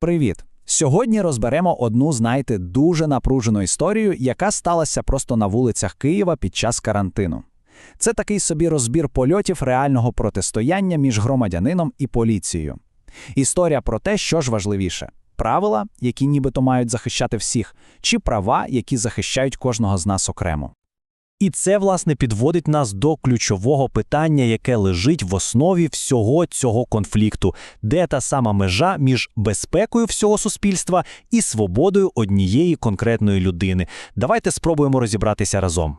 Привіт! Сьогодні розберемо одну, знаєте, дуже напружену історію, яка сталася просто на вулицях Києва під час карантину. Це такий собі розбір польотів реального протистояння між громадянином і поліцією. Історія про те, що ж важливіше: правила, які нібито мають захищати всіх, чи права, які захищають кожного з нас окремо. І це, власне, підводить нас до ключового питання, яке лежить в основі всього цього конфлікту, де та сама межа між безпекою всього суспільства і свободою однієї конкретної людини. Давайте спробуємо розібратися разом.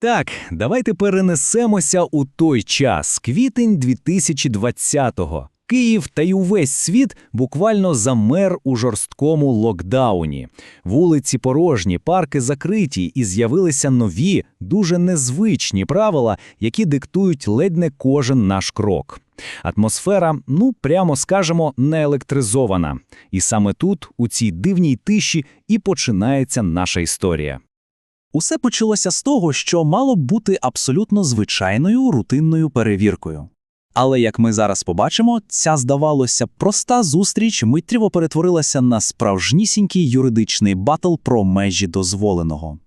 Так, давайте перенесемося у той час, квітень 2020-го. Київ та й увесь світ буквально замер у жорсткому локдауні. Вулиці порожні, парки закриті, і з'явилися нові, дуже незвичні правила, які диктують ледь не кожен наш крок. Атмосфера, ну прямо скажемо, не електризована. І саме тут, у цій дивній тиші, і починається наша історія. Усе почалося з того, що мало б бути абсолютно звичайною рутинною перевіркою. Але як ми зараз побачимо, ця, здавалося, проста зустріч миттєво перетворилася на справжнісінький юридичний батл про межі дозволеного.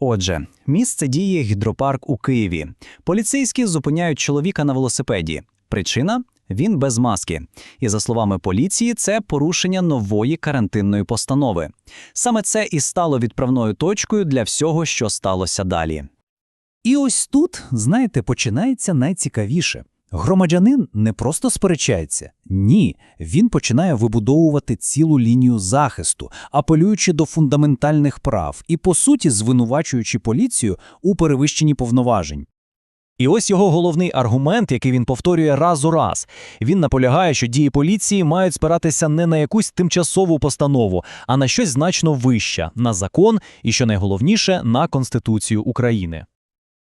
Отже, місце діє гідропарк у Києві. Поліцейські зупиняють чоловіка на велосипеді. Причина він без маски. І за словами поліції, це порушення нової карантинної постанови. Саме це і стало відправною точкою для всього, що сталося далі. І ось тут, знаєте, починається найцікавіше. Громадянин не просто сперечається, ні, він починає вибудовувати цілу лінію захисту, апелюючи до фундаментальних прав і, по суті, звинувачуючи поліцію у перевищенні повноважень. І ось його головний аргумент, який він повторює раз у раз. Він наполягає, що дії поліції мають спиратися не на якусь тимчасову постанову, а на щось значно вище, на закон і, що найголовніше, на Конституцію України.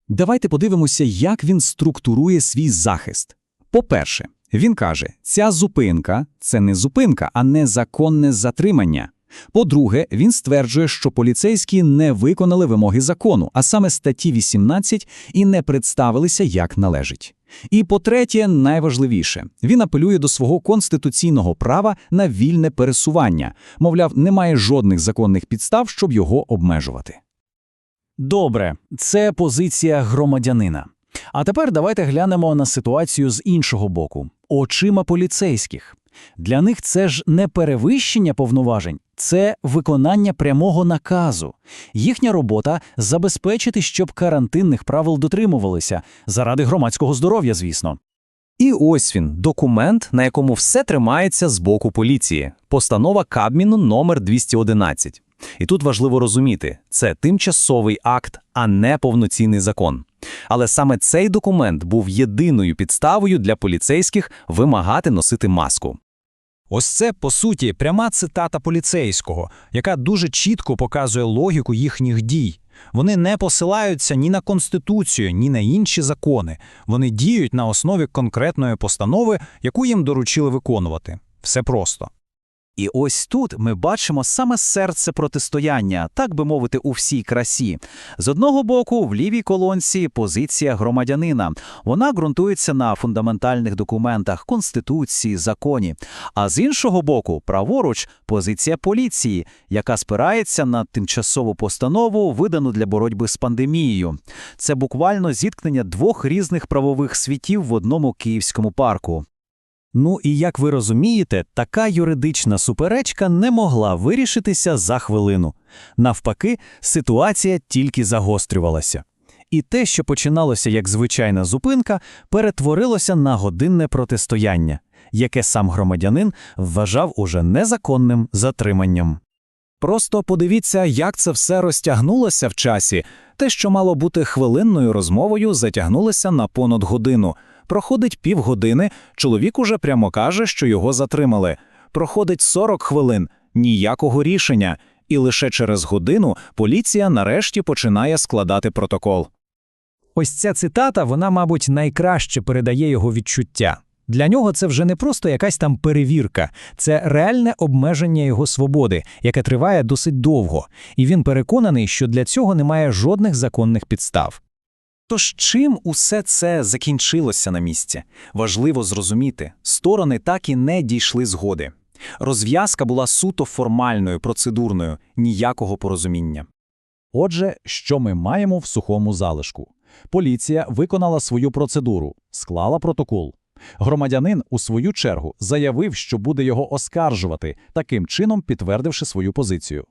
Давайте подивимося, як він структурує свій захист. По-перше, він каже, ця зупинка це не зупинка, а незаконне затримання. По-друге, він стверджує, що поліцейські не виконали вимоги закону, а саме статті 18, і не представилися як належить. І по-третє, найважливіше, він апелює до свого конституційного права на вільне пересування, мовляв, немає жодних законних підстав, щоб його обмежувати. Добре, це позиція громадянина. А тепер давайте глянемо на ситуацію з іншого боку очима поліцейських. Для них це ж не перевищення повноважень, це виконання прямого наказу. Їхня робота забезпечити, щоб карантинних правил дотримувалися заради громадського здоров'я, звісно. І ось він, документ, на якому все тримається з боку поліції. Постанова Кабміну номер 211. І тут важливо розуміти, це тимчасовий акт, а не повноцінний закон. Але саме цей документ був єдиною підставою для поліцейських вимагати носити маску. Ось це, по суті, пряма цитата поліцейського, яка дуже чітко показує логіку їхніх дій. Вони не посилаються ні на Конституцію, ні на інші закони. Вони діють на основі конкретної постанови, яку їм доручили виконувати. Все просто. І ось тут ми бачимо саме серце протистояння, так би мовити, у всій красі. З одного боку, в лівій колонці позиція громадянина. Вона ґрунтується на фундаментальних документах Конституції, законі. А з іншого боку, праворуч позиція поліції, яка спирається на тимчасову постанову, видану для боротьби з пандемією. Це буквально зіткнення двох різних правових світів в одному київському парку. Ну і як ви розумієте, така юридична суперечка не могла вирішитися за хвилину. Навпаки, ситуація тільки загострювалася. І те, що починалося як звичайна зупинка, перетворилося на годинне протистояння, яке сам громадянин вважав уже незаконним затриманням. Просто подивіться, як це все розтягнулося в часі. Те, що мало бути хвилинною розмовою, затягнулося на понад годину. Проходить півгодини, чоловік уже прямо каже, що його затримали. Проходить 40 хвилин, ніякого рішення, і лише через годину поліція нарешті починає складати протокол. Ось ця цитата, вона, мабуть, найкраще передає його відчуття. Для нього це вже не просто якась там перевірка, це реальне обмеження його свободи, яке триває досить довго, і він переконаний, що для цього немає жодних законних підстав. Тож чим усе це закінчилося на місці? Важливо зрозуміти, сторони так і не дійшли згоди. Розв'язка була суто формальною, процедурною, ніякого порозуміння. Отже, що ми маємо в сухому залишку? Поліція виконала свою процедуру, склала протокол. Громадянин, у свою чергу, заявив, що буде його оскаржувати, таким чином підтвердивши свою позицію.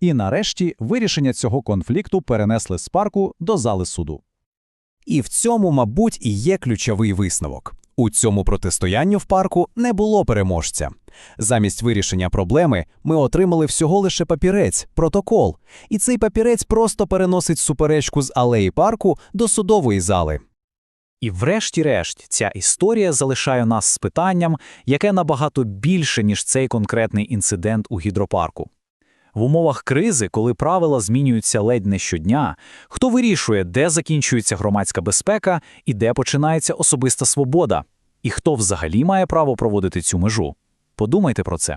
І нарешті вирішення цього конфлікту перенесли з парку до зали суду. І в цьому, мабуть, і є ключовий висновок. У цьому протистоянню в парку не було переможця. Замість вирішення проблеми ми отримали всього лише папірець, протокол. І цей папірець просто переносить суперечку з алеї парку до судової зали. І врешті-решт, ця історія залишає нас з питанням, яке набагато більше, ніж цей конкретний інцидент у гідропарку. В умовах кризи, коли правила змінюються ледь не щодня, хто вирішує, де закінчується громадська безпека і де починається особиста свобода? І хто взагалі має право проводити цю межу? Подумайте про це.